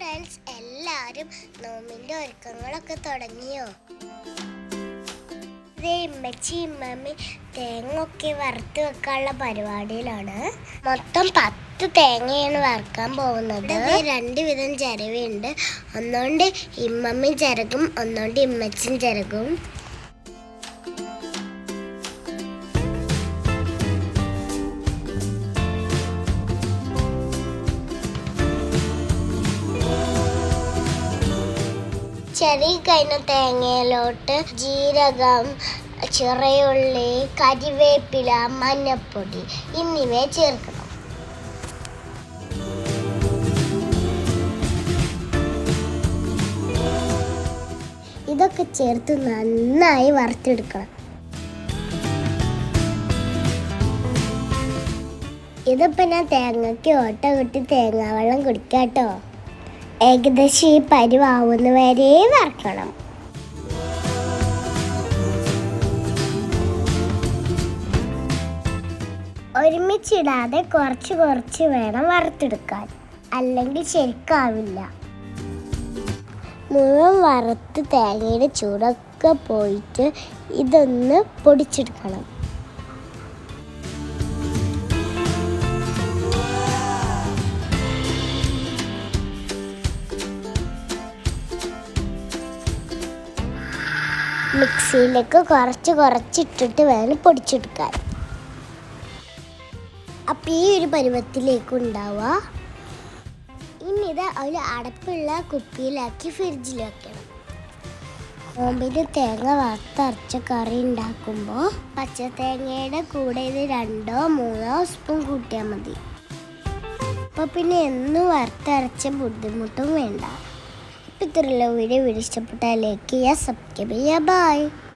Friends എല്ലാവരും നോമിന്റെ ഒരുക്കങ്ങളൊക്കെ തുടങ്ങിയോ? ഇതേ ഇമ്മച്ചി ഇമ്മമ്മി തേങ്ങ ഒക്കെ വറുത്ത് വെക്കാനുള്ള പരിപാടിയിലാണ്. മൊത്തം പത്ത് തേങ്ങയാണ് വറുക്കാൻ പോകുന്നത്. രണ്ട് വിധം ചിരവുണ്ട് ഒന്നുകൊണ്ട് ഇമ്മമ്മയും ചിരകും ഒന്നുകൊണ്ട് ഇമ്മച്ചും ചിരകും. ചെറിയ കഴിഞ്ഞ തേങ്ങയിലോട്ട് ജീരകം ചെറിയുള്ളി കരിവേപ്പില മഞ്ഞപ്പൊടി എന്നിവ ചേർക്കണം. ഇതൊക്കെ ചേർത്ത് നന്നായി വറുത്തെടുക്കണം. ഇതിപ്പോ ഞാൻ തേങ്ങയ്ക്ക് ഓട്ട കിട്ടി തേങ്ങാവെള്ളം കുടിക്കാട്ടോ. ഏകദേശം ഈ പരിവാവുന്ന വരെ വറക്കണം. ഒരുമിച്ചിടാതെ കുറച്ച് കുറച്ച് വേണം വറുത്തെടുക്കാൻ. അല്ലെങ്കിൽ ശരിക്കാവില്ല. മുഴുവൻ വറുത്ത് തേങ്ങയുടെ ചൂടൊക്കെ പോയിട്ട് ഇതൊന്ന് പൊടിച്ചെടുക്കണം. മിക്സിയിലേക്ക് കുറച്ച് കുറച്ചിട്ടിട്ട് വേണം പൊടിച്ചെടുക്കാൻ. അപ്പം ഈ ഒരു പരുവത്തിലേക്ക് ഉണ്ടാവുക. ഇനി ഇത് ഒരു അടപ്പുള്ള കുപ്പിയിലാക്കി ഫ്രിഡ്ജിൽ വെക്കണം. നോമ്പിന് തേങ്ങ വറുത്തരച്ച കറി ഉണ്ടാക്കുമ്പോൾ പച്ച തേങ്ങയുടെ കൂടെ ഇത് രണ്ടോ മൂന്നോ സ്പൂൺ കൂട്ടിയാൽ മതി. അപ്പോൾ പിന്നെ എന്നും വറുത്തരച്ച ബുദ്ധിമുട്ടും വേണ്ട. ഇപ്പം ഇത്രയുള്ള വീഡിയോ വീഡിയോ ഇഷ്ടപ്പെട്ടാൽ ലൈക്ക് ചെയ്യുക സബ്സ്ക്രൈബ് ചെയ്യുക. ബൈ